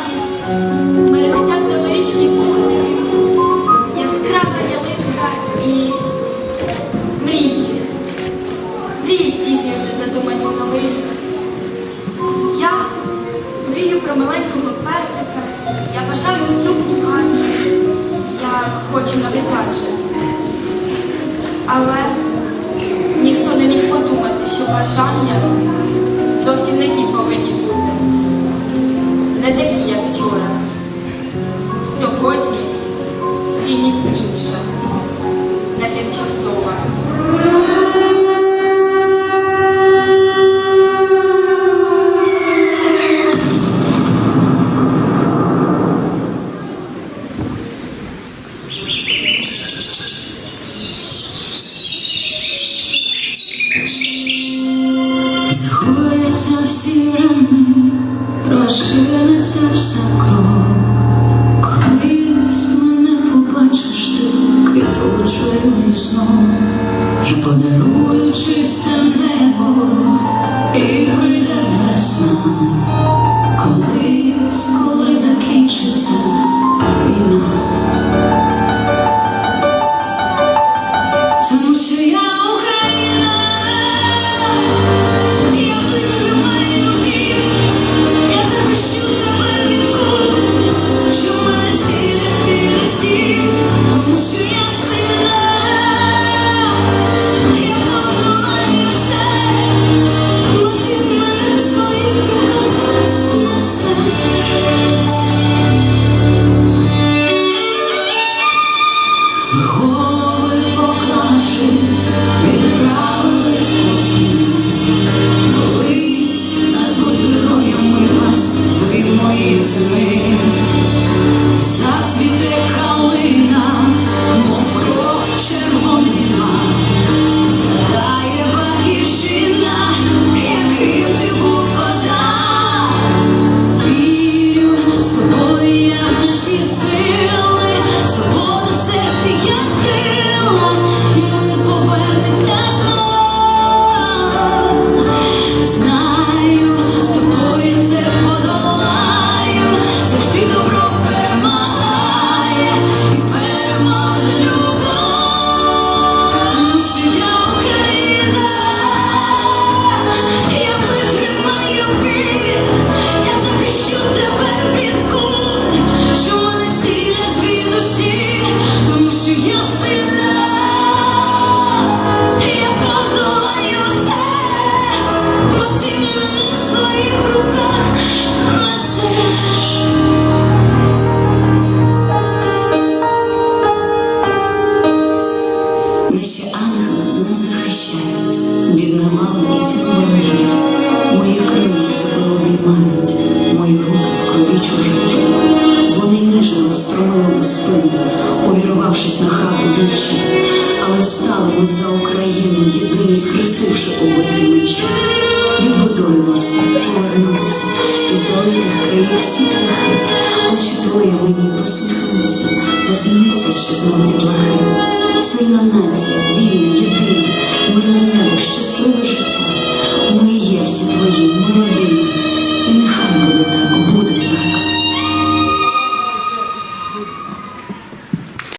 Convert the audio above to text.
радість, мерехтять новорічні кухні, яскрава ялинка і мрії. Мрії здійснюються задумані у. Я мрію про маленького песика, я бажаю сукню гарну, я хочу нові плаче. Але ніхто не міг подумати, що бажання зовсім не ті повинні бути. Не такі. п'яниця вся кров, колись мене побачиш ти, квіточою знову і подаруючись. ночі, але ставимо за Україну, єдині схрестивши побитий мечі. Відбудуємося, повернемося із далеких країв всі птахи, очі твоє мені посміхнуться, засміються що знов дітлахи, сильна нація.